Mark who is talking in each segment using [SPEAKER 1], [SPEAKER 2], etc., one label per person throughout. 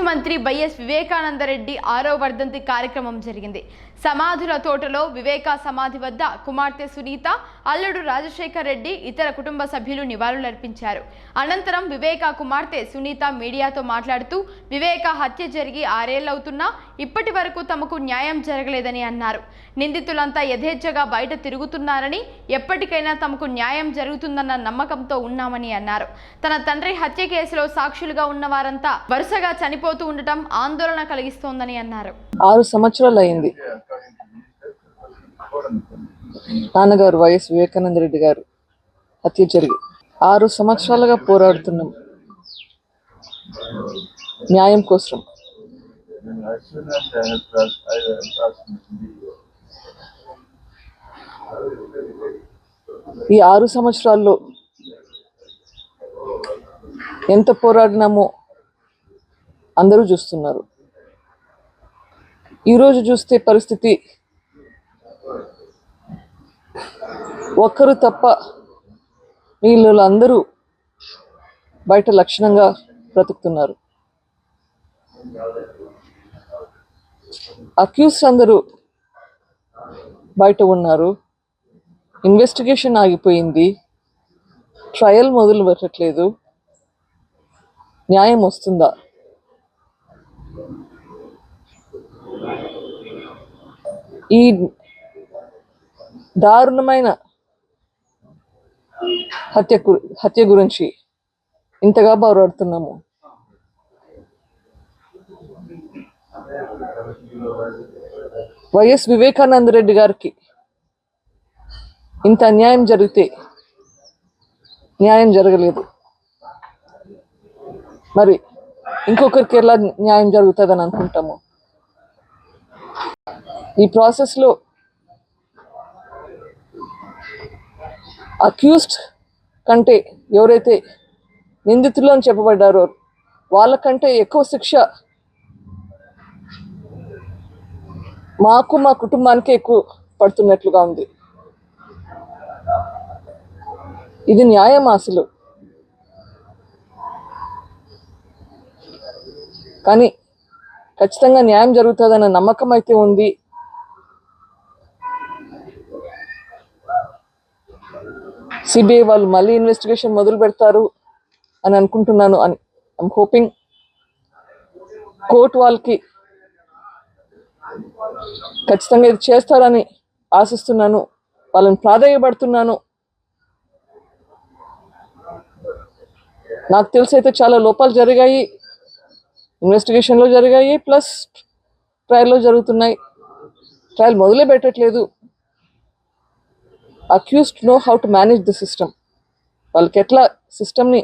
[SPEAKER 1] మాజీ మంత్రి వైఎస్ వివేకానందరెడ్డి ఆరో వర్ధంతి కార్యక్రమం జరిగింది. సమాధుల తోటలో వివేకా సమాధి వద్ద కుమార్తె సునీత అల్లుడు రాజశేఖర్ రెడ్డి ఇతర కుటుంబ సభ్యులు నివాళులర్పించారు. అనంతరం వివేకా కుమార్తె సునీత మీడియాతో మాట్లాడుతూ వివేకా హత్య జరిగి ఆరేళ్ళవుతున్నా ఇప్పటి వరకు తమకు న్యాయం జరగలేదని అన్నారు. నిందితులంతా యథేచ్ఛగా బయట తిరుగుతున్నారని ఎప్పటికైనా తమకు న్యాయం జరుగుతుందన్న నమ్మకంతో ఉన్నామని అన్నారు. తన తండ్రి హత్య కేసులో సాక్షులుగా ఉన్న వారంతా వరుసగా చనిపోతూ ఉండటం ఆందోళన కలిగిస్తోందని అన్నారు.
[SPEAKER 2] ఆరు సంవత్సరాలు అయింది నాన్నగారు వైఎస్ వివేకానంద రెడ్డి గారు హత్య జరిగి ఆరు సంవత్సరాలుగా పోరాడుతున్నాం. న్యాయం కోసం. ఈ ఆరు సంవత్సరాల్లో ఎంత పోరాడినామో అందరూ చూస్తున్నారు. ఈరోజు చూస్తే పరిస్థితి ఒక్కరు తప్ప వీళ్ళు అందరూ బయట లక్షణంగా బ్రతుకుతున్నారు. అక్యూస్ అందరూ బయట ఉన్నారు. ఇన్వెస్టిగేషన్ ఆగిపోయింది. ట్రయల్ మొదలు పెట్టట్లేదు. న్యాయం వస్తుందా? ఈ దారుణమైన హత్య హత్య గురించి ఇంతగా పోరాడుతున్నాము. వైఎస్ వివేకానంద రెడ్డి గారికి ఇంత అన్యాయం జరిగితే న్యాయం జరగలేదు. మరి ఇంకొకరికి ఎలా న్యాయం జరుగుతుందని అనుకుంటాము? ఈ ప్రాసెస్లో అక్యూస్డ్ కంటే ఎవరైతే నిందితులు అని చెప్పబడ్డారో వాళ్ళకంటే ఎక్కువ శిక్ష మాకు మా కుటుంబానికి ఎక్కువ పడుతున్నట్లుగా ఉంది. ఇది న్యాయం అసలు? కానీ ఖచ్చితంగా న్యాయం జరుగుతుందన్న నమ్మకం అయితే ఉంది. సిబిఐ వాళ్ళు మళ్ళీ ఇన్వెస్టిగేషన్ మొదలు పెడతారు అని అనుకుంటున్నాను. అని ఐమ్ హోపింగ్ కోర్టు వాళ్ళకి ఖచ్చితంగా ఇది చేస్తారని ఆశిస్తున్నాను. వాళ్ళని ప్రాధాన్యపడుతున్నాను నాకు తెలిసి అయితే చాలా లోపాలు జరిగాయి. ఇన్వెస్టిగేషన్లో జరిగాయి ప్లస్ ట్రయల్లో జరుగుతున్నాయి. ట్రయల్ మొదలే పెట్టట్లేదు. Accused know how to manage the system. వాళ్ళకి ఎట్లా సిస్టమ్ని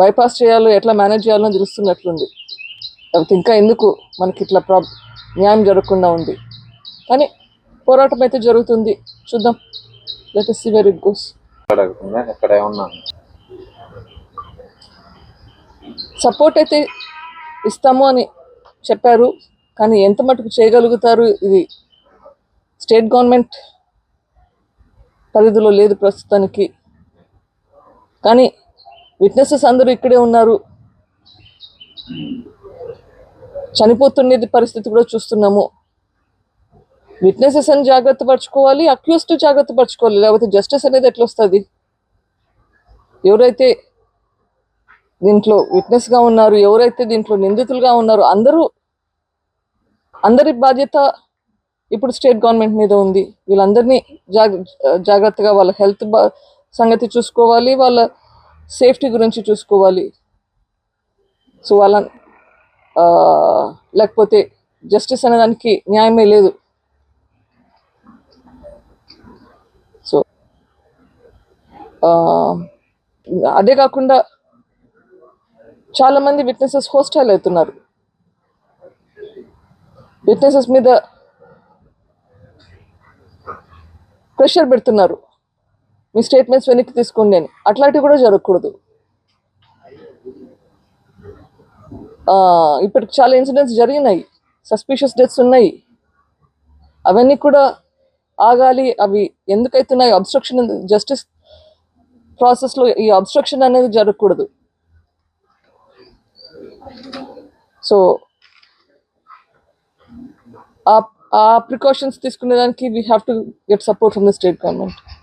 [SPEAKER 2] బైపాస్ చేయాలో ఎట్లా మేనేజ్ చేయాలో తెలుస్తున్నట్లుంది. లేకపోతే ఇంకా ఎందుకు మనకి ఇట్లా ప్రాబ్ న్యాయం జరగకుండా ఉంది. కానీ పోరాటం అయితే జరుగుతుంది. చూద్దాం. Let see very goes support అయితే ఇస్తాము అని చెప్పారు. కానీ ఎంత మటుకు చేయగలుగుతారు? ఇది స్టేట్ గవర్నమెంట్ పరిధిలో లేదు ప్రస్తుతానికి. కానీ విట్నెసెస్ అందరూ ఇక్కడే ఉన్నారు. చనిపోతుండేది పరిస్థితి కూడా చూస్తున్నాము. విట్నెసెస్ అని జాగ్రత్త పరచుకోవాలి అక్యూస్డ్ జాగ్రత్త పరచుకోవాలి. లేకపోతే జస్టిస్ అనేది ఎట్లా వస్తుంది? ఎవరైతే దీంట్లో విట్నెస్గా గా ఉన్నారు ఎవరైతే దీంట్లో నిందితులుగా ఉన్నారో అందరూ అందరి బాధ్యత ఇప్పుడు స్టేట్ గవర్నమెంట్ మీద ఉంది. వీళ్ళందరినీ జాగ్ర జాగ్రత్తగా వాళ్ళ హెల్త్ సంగతి చూసుకోవాలి వాళ్ళ సేఫ్టీ గురించి చూసుకోవాలి. సో వాళ్ళ లేకపోతే జస్టిస్ అనేదానికి న్యాయమే లేదు. సో అదే కాకుండా చాలా మంది విట్నెసెస్ హోస్టైల్ అవుతున్నారు. విట్నెసెస్ మీద ప్రెషర్ పెడుతున్నారు. మీ స్టేట్మెంట్స్ వెనక్కి తీసుకోండి అని. అట్లాంటివి కూడా జరగకూడదు. ఇప్పటికి చాలా ఇన్సిడెంట్స్ జరిగినాయి. సస్పిషియస్ డెత్స్ ఉన్నాయి. అవన్నీ కూడా ఆగాలి. అవి ఎందుకైతున్నాయి? అబ్స్ట్రక్షన్ జస్టిస్ ప్రాసెస్లో ఈ అబ్స్ట్రక్షన్ అనేది జరగకూడదు. So a precaution दाखी we have to get support from the state government